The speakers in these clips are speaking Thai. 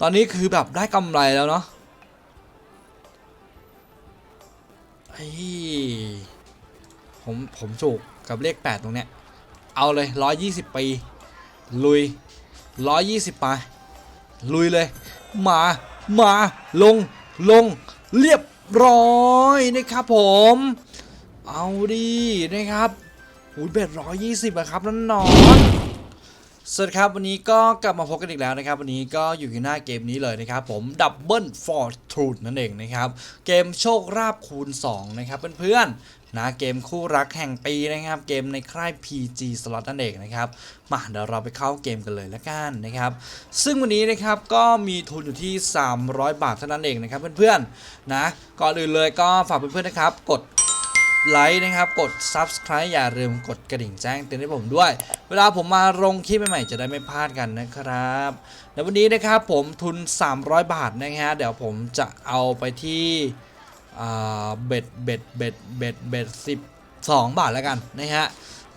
ตอนนี้คือแบบได้กำไรแล้วเนาะเฮ้ยผมผมจูกกับเลข 8 ตรงเนี้ย เอาเลย 120 ปี ลุย 120 ไป ลุยเลย มา มา ลง ลง เรียบร้อยนะครับผม เอาดีนะครับหูเบ็ด120อะครับนั่นนอน สวัสดีครับ วันนี้ก็กลับมาพบกันอีกแล้วนะครับ วันนี้ก็อยู่ที่หน้าเกมนี้เลยนะครับ ผม Double Fortune นั่นเองนะครับ เกมโชคราบคูณ 2 นะครับเพื่อนๆนะเกมคู่รักแห่งปีนะครับ เกมในค่าย PG Slot นั่นเองนะครับ มาเดี๋ยวเราไปเข้าเกมกันเลยละกันนะครับ ซึ่งวันนี้นะครับก็มีทุนอยู่ที่ 300 บาทเท่านั้นเองนะครับเพื่อนๆนะก่อนอื่นเลยก็ฝากเพื่อนๆนะครับ กด ไลค์นะครับ กด Subscribe อย่าลืมกดกระดิ่งแจ้งเตือนให้ผมด้วย เวลาผมมาลงคลิปใหม่ๆจะได้ไม่พลาดกันนะครับแล้ววันนี้นะครับผมทุน 300 บาทนะฮะเดี๋ยวผมจะเอาไปที่เบ็ดเบ็ดเบ็ดเบ็ดเบ็ดสิบสองบาทแล้วกันนะฮะ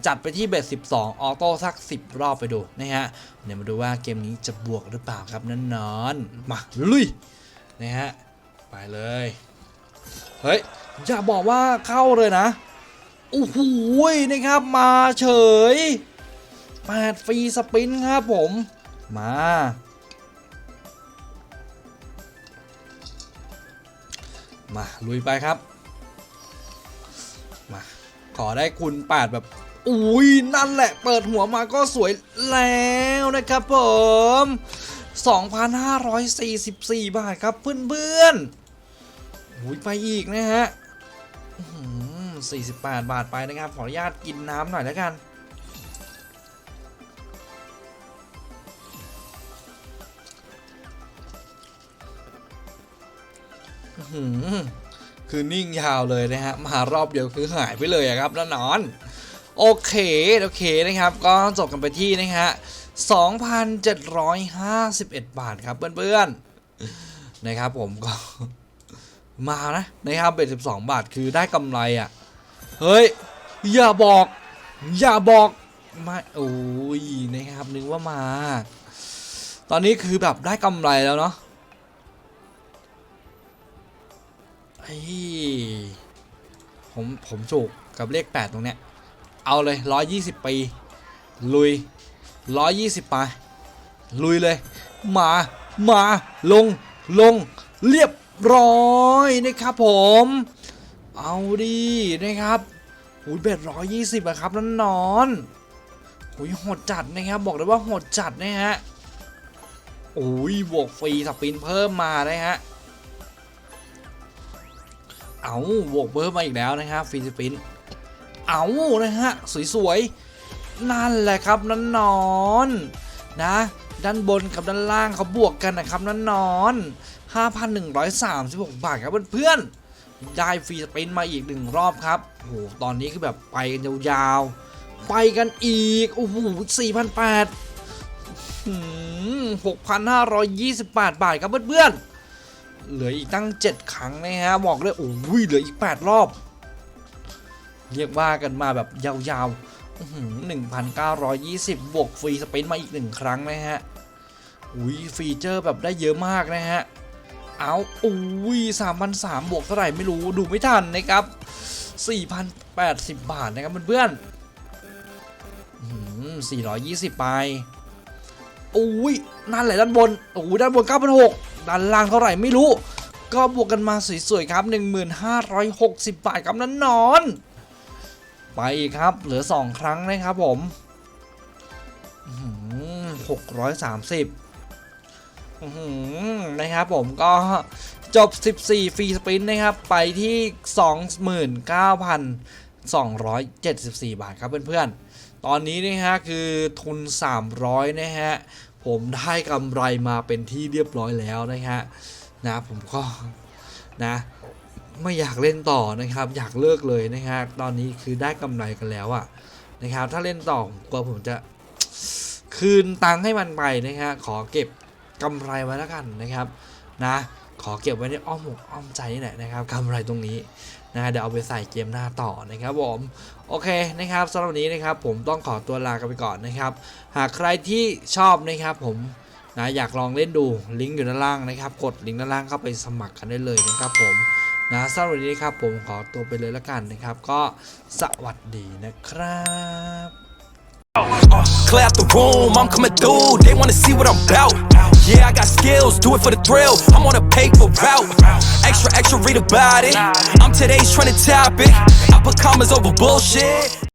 จัดไปที่เบ็ด12 ออโต้สัก 10 รอบไปดูนะฮะ เดี๋ยวมาดูว่าเกมนี้จะบวกหรือเปล่าครับนั่นนอน มาลุยนะฮะ ไปเลย เฮ้ย อย่าบอกว่าเข้าเลยนะ โอ้โหนะครับมาเฉยแปดฟรีสปินครับผม มา มา ลุยไปครับ มา ขอได้คุณ8แบบ อุ้ยนั่นแหละ เปิดหัวมาก็สวยแล้วนะครับผม 2,544 บาทครับเพื่อนๆ อุ้ยไปอีกนะฮะอื้อหือ48บาทไปนะครับ ขออนุญาตกินน้ำหน่อยแล้วกันหือคือนิ่งยาวเลยนะฮะมารอบเดียวคือหายไปเลยครับแล้วนอน โอเค โอเคนะครับ ก็จบกันไปที่นะฮะ2,751 บาทครับเพื่อนๆนะครับผมก็ มานะนะครับเบ็ด12บาทคือได้กำไรอะ เฮ้ย อย่าบอก อย่าบอกไม่โอ้ยนะครับนึกว่ามา ตอนนี้คือแบบได้กำไรแล้วเนาะเฮ้ยผมผมจูกกับเลข 8 ตรงเนี้ย เอาเลย 120 ปี ลุย 120 ไป ลุยเลย มา มา ลง ลง เรียบ ร้อยนะครับผม เอาดีนะครับหุยเบ็ดร้อยยี่สิบอะครับนั่นนอนหุยโหดจัดนะครับ บอกเลยว่าโหดจัดนะฮะโอ้ยบวกฟรีสปินเพิ่มมานะฮะเอาบวกเพิ่มมาอีกแล้วนะครับฟรีสปินเอานะฮะสวยๆนั่นแหละครับนั่นนอนนะด้านบนกับด้านล่างเขาบวกกันนะครับนั่นนอน 5,136 บาทครับเพื่อนๆได้ฟรีสปินมาอีกหนึ่งรอบครับโอ้โหตอนนี้คือแบบไปกันยาวๆ ไปกันอีก โอ้โห4,800หืม6,528 บาทครับเพื่อนๆ เหลืออีกตั้ง 7 ครั้งนะฮะบอกเลยโอ้ยเหลืออีก 8 รอบ เรียกว่ากันมาแบบยาวๆอื้อหือ1,920 บวกฟรีสปินมาอีกหนึ่งครั้งนะฮะอุ้ยฟีเจอร์แบบได้เยอะมากนะฮะ เอาอุ้ยสามพันสามบวกเท่าไหร่ไม่รู้ดูไม่ทันนะครับสี่พันแปดสิบบาทนะครับเพื่อนๆสี่ร้อยยี่สิบไปอุ้ยนั่นแหละด้านบนโอ้ด้านบนเก้าพันหกด้านล่างเท่าไหร่ไม่รู้ ก็บวกกันมาสวยๆครับ1,560บบาทครับนั่นนอน ไปอีกครับเหลือ2ครั้งนะครับผมหกร้อยสามสิบ นะครับผมก็จบ 14 ฟรีสปรินต์นะครับ ไปที่ 29,274 บาทครับเพื่อนๆ ตอนนี้นะฮะคือทุน 300 นะฮะ ผมได้กำไรมาเป็นที่เรียบร้อยแล้วนะฮะนะผมก็นะไม่อยากเล่นต่อนะครับ อยากเลิกเลยนะฮะตอนนี้คือได้กำไรกันแล้วอะนะครับ ถ้าเล่นต่อผมกลัวผมจะคืนตังค์ให้มันไปนะฮะขอเก็บ กำไรไว้แล้วกันนะครับนะขอเก็บไว้ในอ้อมอกอ้อมใจนี่แหละนะครับกำไรตรงนี้นะเดี๋ยวเอาไปใส่เกมหน้าต่อนะครับผมโอเคนะครับสำหรับวันนี้นะครับผมต้องขอตัวลากันไปก่อนนะครับ หากใครที่ชอบนะครับผมนะอยากลองเล่นดูลิงก์อยู่ด้านล่างนะครับ กดลิงก์ด้านล่างเข้าไปสมัครกันได้เลยนะครับผมนะสำหรับวันนี้ครับผมขอตัวไปเลยแล้วกันนะครับ ก็สวัสดีนะครับ Clap clear out the room, I'm coming through. They wanna see what I'm about. Yeah, I got skills, do it for the thrill. I'm on a paper route. Extra, extra, read about it. I'm today's trying to top it. I put commas over bullshit.